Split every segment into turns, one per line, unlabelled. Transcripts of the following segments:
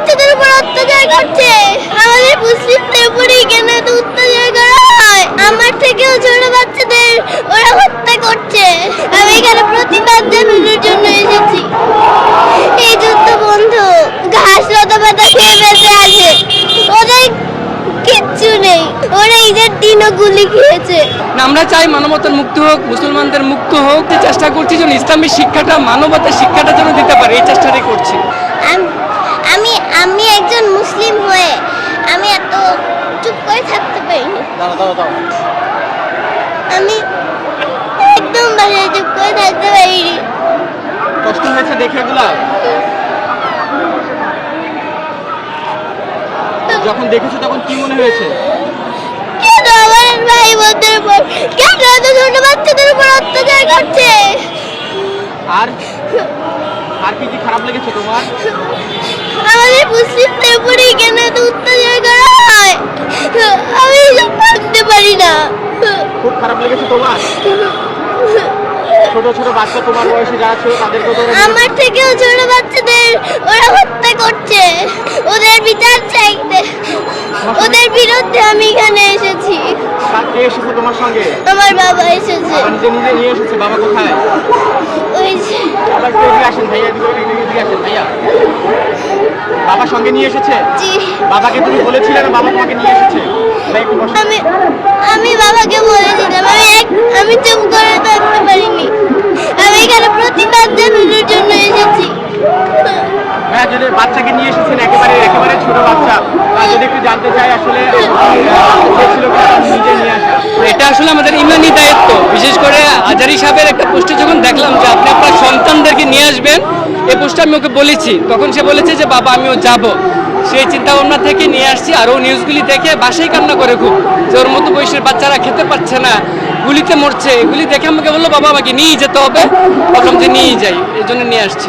বাচ্চাদের উপর অত্যাচার করছে। আমাদের মুসলিমদের উপরেই কেন অত্যাচার করা হয়? আমার থেকেও ছোট বাচ্চাদের ওরা হত্যা করছে। আমি এখানে প্রতিবাদ জানানোর জন্য এসেছি। এই যুদ্ধ বন্ধু। ঘাস লতা পাতা খেয়ে বেঁচে আছে ওদের কিচ্ছু নেই। ওরা ঈদের দিনও গুলি খেয়েছে।
আমরা চাই মানবতার মুক্ত হোক, মুসলমানদের মুক্ত হোক। চেষ্টা করছি যেন ইসলামের শিক্ষাটা মানবতার শিক্ষাটা যেন দিতে পারে, এই চেষ্টাটাই করছি
আম- আমি আমি একজন মুসলিম হয়ে এত চুপ করে থাকতে পারিনি আমি একদম বাসায় চুপ থাকতে পারিনি
কষ্ট হয়েছে দেখে এগুলা যখন দেখেছ তখন কি মনে হয়েছে
কেন ভাই বোনদের উপর কেন এত ছোট বাচ্চাদের উপর অত্যাচার করছে
আর আর কি খারাপ লেগেছে তোমার?
আমাদের মুসলিমদের উপরেই কেন এত অত্যাচার করা হয় আমি এসব ভাবতে পারি না
খুব খারাপ লেগেছে তোমার ছোট ছোট বাচ্চা তোমার বয়সে যারা ছিল তাদেরকে তো
আমার থেকেও ছোট বাচ্চাদের ওরা হত্যা করছে। ওদের বিচার চাইতে। ওদের বিরুদ্ধে আমি এখানে এসেছি।
কে এসেছে তোমার সঙ্গে?
আমার বাবা এসেছে।
বাবা নিজে নিজে নিয়ে এসেছে বাবা কোথায়?
ওই যে
বাবা একটু আসেন ভাইয়া এদিকে এদিকে এদিকে আসেন ভাইয়া। বাবা সঙ্গে নিয়ে এসেছে?
জি।
বাবাকে তুমি বলেছিলে না বাবা তোমাকে নিয়ে এসেছে? ভাই একটু বসো।
আমি আমি বাবাকে বলেছিলাম আমি চুপ করে থাকতে পারিনি। আমি এখানে প্রতিবাদ জানানোর জন্য এসেছি।
হ্যাঁ যদি বাচ্চাকে নিয়ে এসেছেন একেবারে একেবারে ছোট বাচ্চা যদি একটু জানতে চাই আসলে
এটা আসলে আমাদের ইমানি দায়িত্ব। বিশেষ করে আজারি সাহেবের একটা পোস্টে যখন দেখলাম যে আপনি আপনার সন্তানদেরকে নিয়ে আসবেন এই পোস্টটা আমি ওকে বলেছি। তখন সে বলেছে যে, বাবা আমিও যাব। সেই চিন্তা ভাবনা থেকে নিয়ে আসছি আর ও নিউজগুলি দেখে বাসাই কান্না করে খুব। যে ওর মতো বয়সের বাচ্চারা খেতে পারছে না, গুলিতে মরছে। এগুলি দেখে আমাকে বলল, বাবা, আমাকে নিয়ে যেতে হবে। প্রথম যে নিয়ে যাই। এই জন্য নিয়ে আসছি।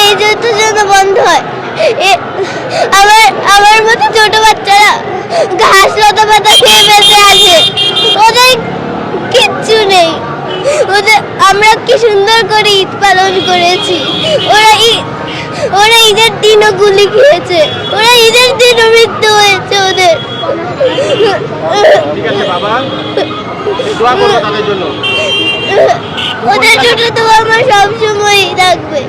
এই যুদ্ধ যেন বন্ধ হয়। আমার আমার মতো ছোট বাচ্চারা ঘাস লতা পাতা খেয়ে বেঁচে আছে ওদের কিচ্ছু নেই। ওদের আমরা কি সুন্দর করে ঈদ পালন করেছি। ওরা ঈদ ওরা ঈদের দিনও গুলি খেয়েছে। ওরা ঈদের দিনও মৃত্যু হয়েছে ওদের।
জন্য।
ওদের জন্য তো আমার সবসময়ই থাকবে।